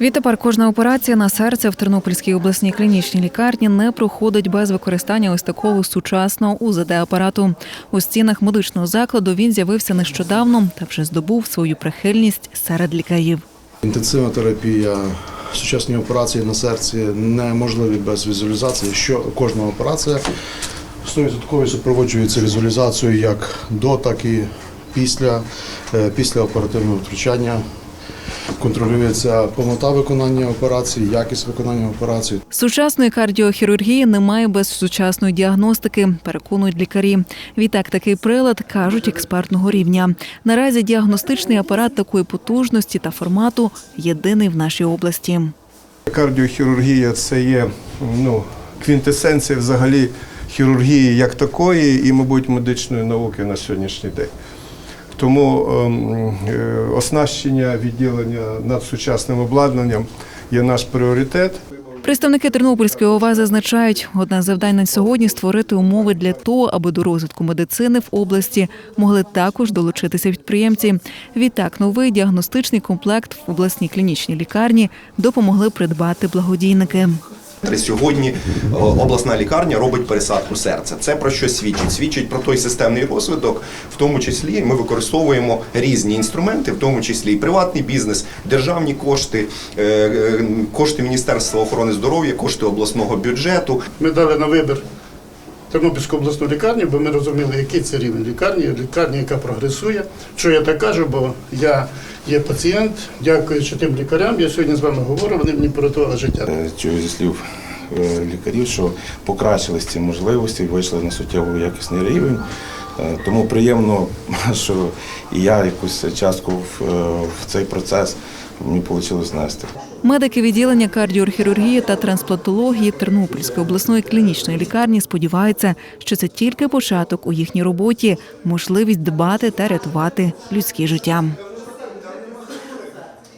Відтепер кожна операція на серце в Тернопільській обласній клінічній лікарні не проходить без використання ось такого сучасного УЗД-апарату. У стінах медичного закладу він з'явився нещодавно та вже здобув свою прихильність серед лікарів. Інтенсивна терапія, сучасні операції на серці неможливі без візуалізації. Що кожна операція 100% супроводжується візуалізацією як до, так і після, е, після оперативного втручання. Контролюється повнота виконання операції, якість виконання операції. Сучасної кардіохірургії немає без сучасної діагностики, переконують лікарі. Відтак такий прилад кажуть експертного рівня. Наразі діагностичний апарат такої потужності та формату єдиний в нашій області. Кардіохірургія це є ну, квінтесенція взагалі хірургії як такої і, мабуть, медичної науки на сьогоднішній день. Тому ем, е, оснащення відділення надсучасним обладнанням є наш пріоритет. Представники Тернопільської ОВА зазначають, одне з завдань на сьогодні створити умови для того, аби до розвитку медицини в області могли також долучитися підприємці. Відтак, новий діагностичний комплект в обласній клінічній лікарні допомогли придбати благодійники. Сьогодні е, обласна лікарня робить пересадку серця. Це про що свідчить? Свідчить про той системний розвиток, в тому числі ми використовуємо різні інструменти, в тому числі і приватний бізнес, державні кошти, е, е, кошти Міністерства охорони здоров'я, кошти обласного бюджету. Ми дали на вибір Тернопільську обласну лікарню, бо ми розуміли, який це рівень лікарні, лікарня, яка прогресує. Що я так кажу, бо я є пацієнт, дякуючи тим лікарям, я сьогодні з вами говорю, вони мені порятували життя. Е, Чую зі слів е, лікарів, що покращились ці можливості, вийшли на суттєвий якісний рівень. Е, Тому приємно, що і я якусь частку в, е, цей процес мені вийшло знести. Медики відділення кардіохірургії та трансплантології Тернопільської обласної клінічної лікарні сподіваються, що це тільки початок у їхній роботі, можливість дбати та рятувати людські життя.